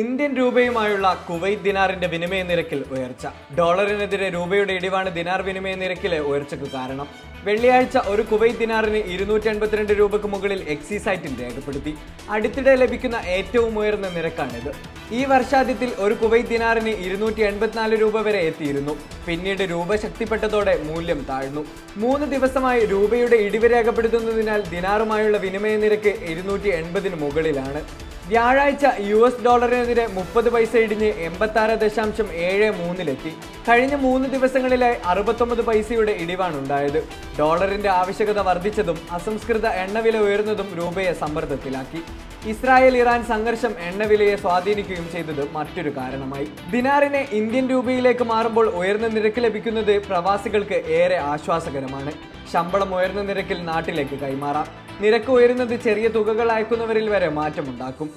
Indian രൂപയുമായുള്ള Kuwait ദിനാറിന്റെ വിനിമയ നിരക്കിൽ ഉയർച്ച. ഡോളറിനെതിരെ രൂപയുടെ ഇടിവാണ് ദിനാർ വിനിമയ നിരക്കിലെ ഉയർച്ചയ്ക്ക് കാരണം. വെള്ളിയാഴ്ച ഒരു കുവൈത്ത് ദിനാറിന് ഇരുന്നൂറ്റി എൺപത്തിരണ്ട് രൂപയ്ക്ക് മുകളിൽ എക്സൈസ് സൈറ്റിൽ രേഖപ്പെടുത്തി. അടുത്തിടെ ലഭിക്കുന്ന ഏറ്റവും ഉയർന്ന നിരക്കാണിത്. ഈ വർഷാദ്യത്തിൽ ഒരു കുവൈത്ത് ദിനാറിന് ഇരുന്നൂറ്റി എൺപത്തിനാല് രൂപ വരെ എത്തിയിരുന്നു. പിന്നീട് രൂപ ശക്തിപ്പെട്ടതോടെ മൂല്യം താഴ്ന്നു. മൂന്ന് ദിവസമായി രൂപയുടെ ഇടിവ് രേഖപ്പെടുത്തുന്നതിനാൽ ദിനാറുമായുള്ള വിനിമയ നിരക്ക് ഇരുന്നൂറ്റി എൺപതിന് മുകളിലാണ്. വ്യാഴാഴ്ച യു എസ് ഡോളറിനെതിരെ മുപ്പത് പൈസ ഇടിഞ്ഞ് എൺപത്തി ആറ് ദശാംശം ഏഴ് മൂന്നിലെത്തി. കഴിഞ്ഞ മൂന്ന് ദിവസങ്ങളിലായി അറുപത്തൊമ്പത് പൈസയുടെ ഇടിവാണ് ഉണ്ടായത് ഡോളറിന്റെ ആവശ്യകത വർദ്ധിച്ചതും അസംസ്കൃത എണ്ണവില ഉയർന്നതും രൂപയെ സമ്മർദ്ദത്തിലാക്കി. ഇസ്രായേൽ ഇറാൻ സംഘർഷം എണ്ണവിലയെ സ്വാധീനിക്കുകയും ചെയ്തത് മറ്റൊരു കാരണമായി. ദിനാറിനെ ഇന്ത്യൻ രൂപയിലേക്ക് മാറുമ്പോൾ ഉയർന്ന നിരക്ക് ലഭിക്കുന്നത് പ്രവാസികൾക്ക് ഏറെ ആശ്വാസകരമാണ്. ശമ്പളം ഉയർന്ന നിരക്കിൽ നാട്ടിലേക്ക് കൈമാറാം. നിരക്ക് ഉയരുന്നത് ചെറിയ തുകകൾ അയക്കുന്നവരിൽ വരെ മാറ്റമുണ്ടാക്കും.